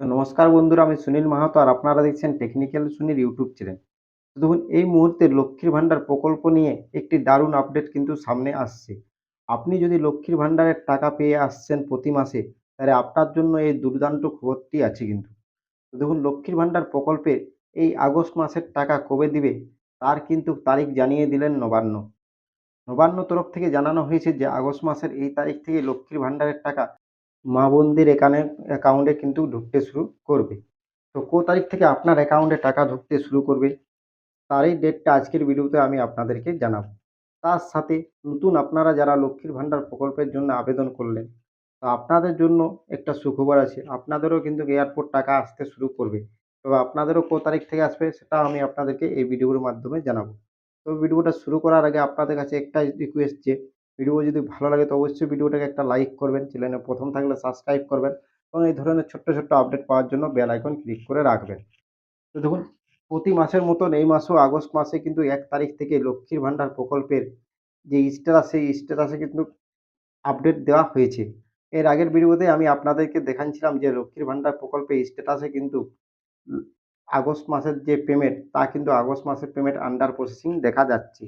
নমস্কার বন্ধুরা, আমি সুনীল মাহাতো আর আপনারা দেখছেন টেকনিক্যাল সুনীল ইউটিউব চ্যানেল দেখুন, এই মুহূর্তে লক্ষ্মীর ভাণ্ডার প্রকল্প নিয়ে একটি দারুণ আপডেট কিন্তু সামনে আসছে। আপনি যদি লক্ষ্মীর ভাণ্ডারের টাকা পেয়ে আসছেন প্রতি মাসে, তাহলে আপনার জন্য এই দুর্দান্ত খবরটি আছে কিন্তু। দেখুন, লক্ষ্মীর ভাণ্ডার প্রকল্পে এই আগস্ট মাসের টাকা কবে দিবে, তার কিন্তু তারিখ জানিয়ে দিলেন নবান্ন। নবান্ন তরফ থেকে জানানো হয়েছে যে, আগস্ট মাসের এই তারিখ থেকে লক্ষ্মীর ভাণ্ডারের টাকা মা বোনদের এখানে অ্যাকাউন্টে কিন্তু ঢুকতে শুরু করবে। তো কো তারিখ থেকে আপনার অ্যাকাউন্টে টাকা ঢুকতে শুরু করবে, তারই ডেটটা আজকের ভিডিওতে আমি আপনাদেরকে জানাব। তার সাথে নতুন আপনারা যারা লক্ষ্মীর ভাণ্ডার প্রকল্পের জন্য আবেদন করলেন, তো আপনাদের জন্য একটা সুখবর আছে, আপনাদেরও কিন্তু এয়ারপোর্ট টাকা আসতে শুরু করবে। তবে আপনাদেরও কো তারিখ থেকে আসবে সেটা আমি আপনাদেরকে এই ভিডিওর মাধ্যমে জানাব। তো ভিডিওটা শুরু করার আগে আপনাদের কাছে একটাই রিকোয়েস্ট যে ভিডিও যদি ভালো লাগে তো অবশ্যই ভিডিওটাকে একটা লাইক করবেন চ্যানেলে প্রথম থাকলে সাবস্ক্রাইব করবেন এবং এই ধরনের ছোট্ট ছোট্ট আপডেট পাওয়ার জন্য বেল আইকন ক্লিক করে রাখবেন। তো দেখুন, প্রতি মাসের মতন এই মাসেও আগস্ট মাসে কিন্তু এক তারিখ থেকে লক্ষ্মীর ভাণ্ডার প্রকল্পের যে স্ট্যাটাস সেই স্ট্যাটাসে কিন্তু আপডেট দেওয়া হয়েছে। এর আগের ভিডিওতে আমি আপনাদেরকে দেখাচ্ছিলাম যে লক্ষ্মীর ভাণ্ডার প্রকল্পে স্ট্যাটাসে কিন্তু আগস্ট মাসের যে পেমেন্ট তা কিন্তু আগস্ট মাসের পেমেন্ট আন্ডার প্রসেসিং দেখা যাচ্ছে।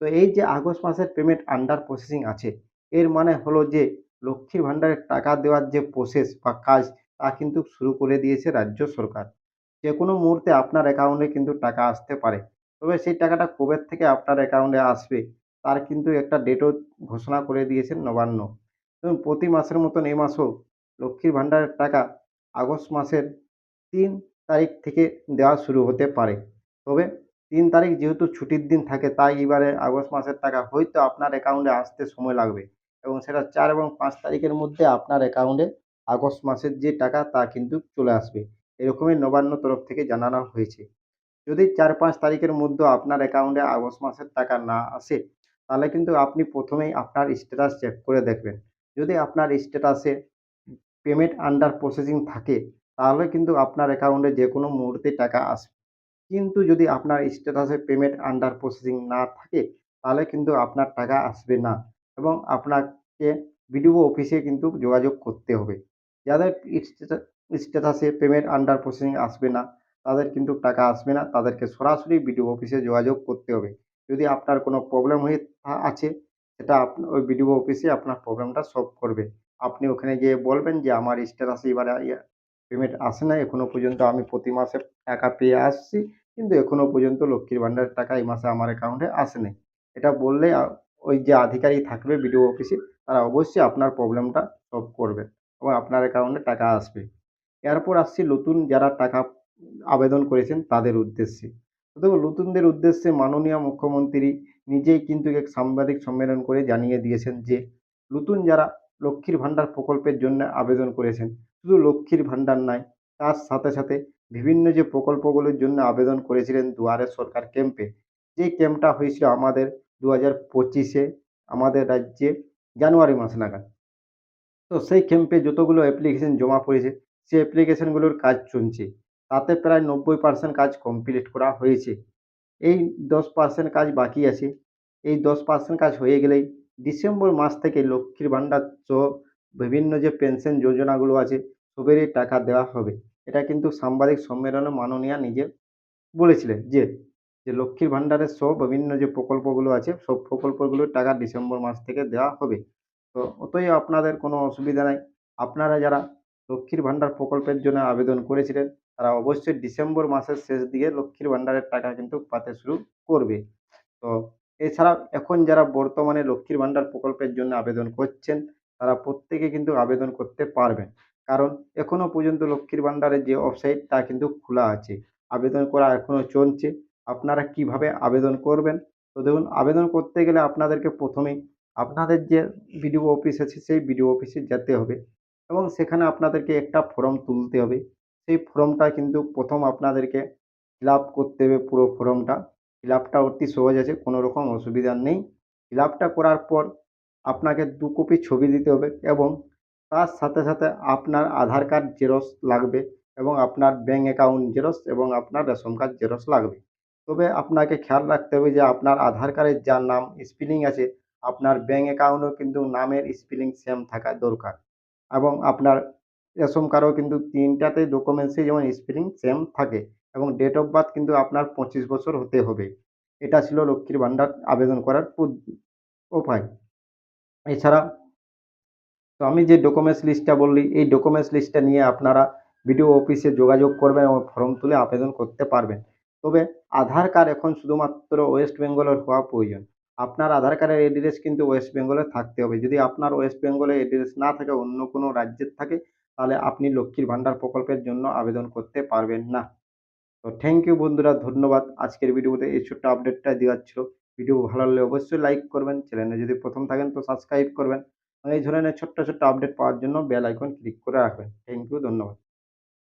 তো এই যে আগস্ট মাসের পেমেন্ট আন্ডার প্রসেসিং আছে, এর মানে হলো যে লক্ষ্মীর ভাণ্ডারের টাকা দেওয়ার যে প্রসেস বা কাজ, তা কিন্তু শুরু করে দিয়েছে রাজ্য সরকার। যে কোনো মুহূর্তে আপনার অ্যাকাউন্টে কিন্তু টাকা আসতে পারে, তবে সেই টাকাটা কবে থেকে আপনার অ্যাকাউন্টে আসবে, তার কিন্তু একটা ডেটও ঘোষণা করে দিয়েছেন নবান্ন। এবং প্রতি মাসের মতন এই মাসও লক্ষ্মীর ভাণ্ডারের টাকা আগস্ট মাসের তিন তারিখ থেকে দেওয়া শুরু হতে পারে। তবে তিন তারিখ যেহেতু ছুটির দিন থাকে, তাই এবারে আগস্ট মাসের টাকা হয়তো আপনার অ্যাকাউন্টে আসতে সময় লাগবে। এবং সেটা চার এবং পাঁচ তারিখের মধ্যে আপনার অ্যাকাউন্টে আগস্ট মাসের যে টাকা, তা কিন্তু চলে আসবে। এরকমই নবান্ন তরফ থেকে জানানো হয়েছে। যদি চার পাঁচ তারিখের মধ্যে আপনার অ্যাকাউন্টে আগস্ট মাসের টাকা না আসে, তাহলে কিন্তু আপনি প্রথমেই আপনার স্ট্যাটাস চেক করে দেখবেন। যদি আপনার স্ট্যাটাসে পেমেন্ট আন্ডার প্রসেসিং থাকে, তাহলে কিন্তু আপনার অ্যাকাউন্টে যে কোনো মুহূর্তে টাকা আসবে। কিন্তু যদি আপনার স্ট্যাটাসে পেমেন্ট আন্ডার প্রসেসিং না থাকে, তাহলে কিন্তু আপনার টাকা আসবে না এবং আপনাকে বিডিও অফিসে কিন্তু যোগাযোগ করতে হবে। যাদের স্ট্যাটাসে পেমেন্ট আন্ডার প্রসেসিং আসবে না, তাদের কিন্তু টাকা আসবে না, তাদেরকে সরাসরি বিডিও অফিসে যোগাযোগ করতে হবে। যদি আপনার কোনো প্রবলেম হয়ে আছে, সেটা আপনি ওই বিডিও অফিসে আপনার প্রবলেমটা সলভ করবে। আপনি ওখানে গিয়ে বলবেন যে, আমার স্ট্যাটাসে এবারে পেমেন্ট আসে না এখনও পর্যন্ত আমি প্রতি মাসে টাকা পেয়ে আসছি। কিন্তু এখনও পর্যন্ত লক্ষ্মীর ভাণ্ডারের টাকা এই মাসে আমার অ্যাকাউন্টে আসেনি। এটা বললে ওই যে আধিকারিক থাকবে বিডিও অফিসে তারা অবশ্যই আপনার প্রবলেমটা সলভ করবে এবং আপনার অ্যাকাউন্টে টাকা আসবে। এরপর আসছি নতুন যারা টাকা আবেদন করেছেন তাদের উদ্দেশ্যে। তো নতুনদের উদ্দেশ্যে মাননীয় মুখ্যমন্ত্রী নিজেই কিন্তু এক সাংবাদিক সম্মেলন করে জানিয়ে দিয়েছেন যে, নতুন যারা লক্ষ্মীর ভাণ্ডার প্রকল্পের জন্য আবেদন করেছেন, শুধু লক্ষ্মীর ভাণ্ডার নয়, তার সাথে সাথে বিভিন্ন যে প্রকল্পগুলোর জন্য আবেদন করেছিলেন দুয়ারে সরকার ক্যাম্পে যে ক্যাম্পটা হয়েছিল আমাদের দু হাজার পঁচিশে, আমাদের রাজ্যে জানুয়ারি মাস নাগাদ। তো সেই ক্যাম্পে যতগুলো অ্যাপ্লিকেশন জমা পড়েছে, সেই অ্যাপ্লিকেশনগুলোর কাজ চলছে। তাতে প্রায় নব্বই পার্সেন্ট কাজ কমপ্লিট করা হয়েছে। এই দশ পার্সেন্ট কাজ বাকি আছে। এই দশ পার্সেন্ট কাজ হয়ে গেলেই ডিসেম্বর মাস থেকে লক্ষ্মীর ভাণ্ডার সহ বিভিন্ন যে পেনশন যোজনাগুলো আছে, সবেরই টাকা দেওয়া হবে। এটা কিন্তু সাংবাদিক সম্মেলনে মাননীয়া নিজে বলেছিলেন যে যে লক্ষ্মীর ভাণ্ডারের সব বিভিন্ন যে প্রকল্পগুলো আছে, সব প্রকল্পগুলোর টাকা ডিসেম্বর মাস থেকে দেওয়া হবে। তো অতএব আপনাদের কোনো অসুবিধা নাই। আপনারা যারা লক্ষ্মীর ভাণ্ডার প্রকল্পের জন্য আবেদন করেছিলেন, তারা অবশ্যই ডিসেম্বর মাসের শেষ দিকে লক্ষ্মীর ভাণ্ডারের টাকা কিন্তু পাতে শুরু করবে। তো এছাড়াও এখন যারা বর্তমানে লক্ষ্মীর ভাণ্ডার প্রকল্পের জন্য আবেদন করছেন, তারা প্রত্যেকে কিন্তু আবেদন করতে পারবেন। কারণ এখনও পর্যন্ত লক্ষ্মীর ভাণ্ডারের যে ওয়েবসাইট তা কিন্তু খোলা আছে, আবেদন করা এখনও চলছে। আপনারা কীভাবে আবেদন করবেন? তো দেখুন, আবেদন করতে গেলে আপনাদেরকে প্রথমেই আপনাদের যে বিডিও অফিস আছে, সেই বিডিও অফিসে যেতে হবে এবং সেখানে আপনাদেরকে একটা ফর্ম তুলতে হবে। সেই ফর্মটা কিন্তু প্রথম আপনাদেরকে ফিল করতে হবে পুরো ফর্মটা ফিল আপটা অতি সহজ আছে, কোনো রকম অসুবিধা নেই। ফিল করার পর আপনাকে দু কপি ছবি দিতে হবে এবং তার সাথে সাথে আপনার আধার কার্ড জেরক্স লাগবে এবং আপনার ব্যাঙ্ক অ্যাকাউন্ট জেরক্স এবং আপনার রেশন কার্ড জেরক্স লাগবে। তবে আপনাকে খেয়াল রাখতে হবে যে আপনার আধার কার্ডের যার নাম স্পেলিং আছে, আপনার ব্যাঙ্ক অ্যাকাউন্টেও কিন্তু নামের স্পেলিং সেম থাকা দরকার এবং আপনার রেশন কার্ডও কিন্তু তিনটাতেই ডকুমেন্টসে যেমন স্পেলিং সেম থাকে এবং ডেট অফ বার্থ কিন্তু আপনার পঁচিশ বছর হতে হবে। এটা ছিল লক্ষ্মীর ভাণ্ডার আবেদন করার উপায়। এছাড়া তো আমি যে ডকুমেন্টস লিস্টটা বললি, এই ডকুমেন্টস লিস্টটা নিয়ে আপনারা বিডিও অফিসে যোগাযোগ করবেন এবং ফর্ম তুলে আবেদন করতে পারবেন। তবে আধার কার্ড এখন শুধুমাত্র ওয়েস্ট বেঙ্গলের হওয়া প্রয়োজন। আপনার আধার কার্ডের অ্যাড্রেস কিন্তু ওয়েস্ট বেঙ্গলে থাকতে হবে। যদি আপনার ওয়েস্ট বেঙ্গলে অ্যাড্রেস না থাকে, অন্য কোনো রাজ্যের থাকে, তাহলে আপনি লক্ষ্মীর ভাণ্ডার প্রকল্পের জন্য আবেদন করতে পারবেন না। তো থ্যাংক ইউ বন্ধুরা, ধন্যবাদ। আজকের ভিডিওতে এই ছোট্ট আপডেটটা দেওয়ার ছিল। ভিডিও ভালো লাগলে অবশ্যই লাইক করবেন। চ্যানেলে যদি প্রথম থাকেন তো সাবস্ক্রাইব করবেন। এই ধরনের ছোট্ট ছোট্ট আপডেট পাওয়ার জন্য বেল আইকন ক্লিক করে রাখবেন। থ্যাংক ইউ ধন্যবাদ।